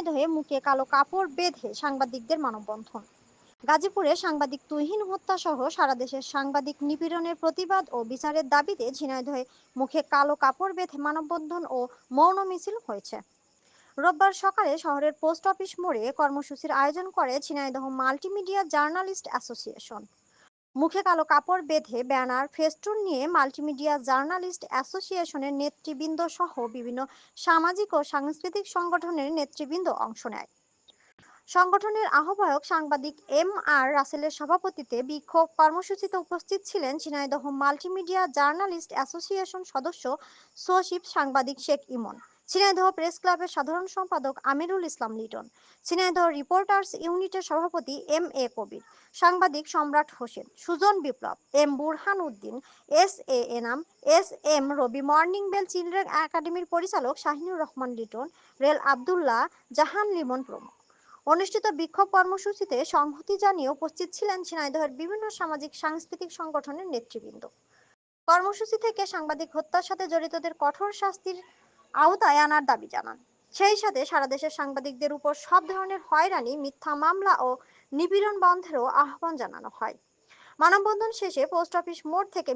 ঝিনাইদহে মুখে কালো কাপড় বেঁধে সাংবাদিকদের মানববন্ধন। গাজীপুরে সাংবাদিক তুহিন হত্যা সহ সারা দেশের সাংবাদিক নিপীড়নের প্রতিবাদ ও বিচারের দাবিতে ঝিনাইদহে মুখে কালো কাপড় বেঁধে মানববন্ধন ও মৌন মিছিল হয়েছে। রোববার সকালে শহরের পোস্ট অফিস মোড়ে কর্মসূচির আয়োজন করে ঝিনাইদহ মাল্টিমিডিয়া জার্নালিস্ট অ্যাসোসিয়েশন। মুখে কালো কাপড় বেঁধে ব্যানার, ফেস্টুন নিয়ে মাল্টিমিডিয়া জার্নালিস্ট অ্যাসোসিয়েশনের নেতৃবৃন্দ সহ বিভিন্ন সামাজিক ও সাংস্কৃতিক সংগঠনের নেতৃবৃন্দ অংশ নেয়। সংগঠনের আহ্বায়ক সাংবাদিক এম আর রাসেলের সভাপতিত্বে বিক্ষোভ কর্মসূচিতে উপস্থিত ছিলেন ঝিনাইদহ মাল্টিমিডিয়া জার্নালিস্ট অ্যাসোসিয়েশন সদস্য সচিব সাংবাদিক শেখ ইমন। ঝিনাইদহ প্রেস ক্লাবের সাধারণ সম্পাদক আমিরুল ইসলাম লিটন ঝিনাইদহ রিপোর্টার্স ইউনিটের সভাপতি এম এ কবির, সাংবাদিক Samrat Hossain, Sujan Biplob, M Burhan Uddin, S A Enam, S M Robi morning bell children একাডেমির পরিচালক শাহিনুর রহমান লিটন, রেল আবদুল্লাহ জাহান লিমন প্রমুখ। অনুষ্ঠিত বিক্ষোভ কর্মসূচিতে সংহতি জানিয়ে উপস্থিত ছিলেন ঝিনাইদহের বিভিন্ন সামাজিক সাংস্কৃতিক সংগঠনের নেতৃবৃন্দ। কর্মসূচি থেকে সাংবাদিক হত্যার সাথে জড়িতদের কঠোর শাস্তির আওতায় আনার দাবি জানান। সেই সাথে সারা দেশের সাংবাদিকদের উপর সব ধরনের হয়রানি, মিথ্যা মামলা ও নিপীড়ন বন্ধেরও আহ্বান জানানো হয়। মানববন্ধন শেষে পোস্ট অফিস মোড় থেকে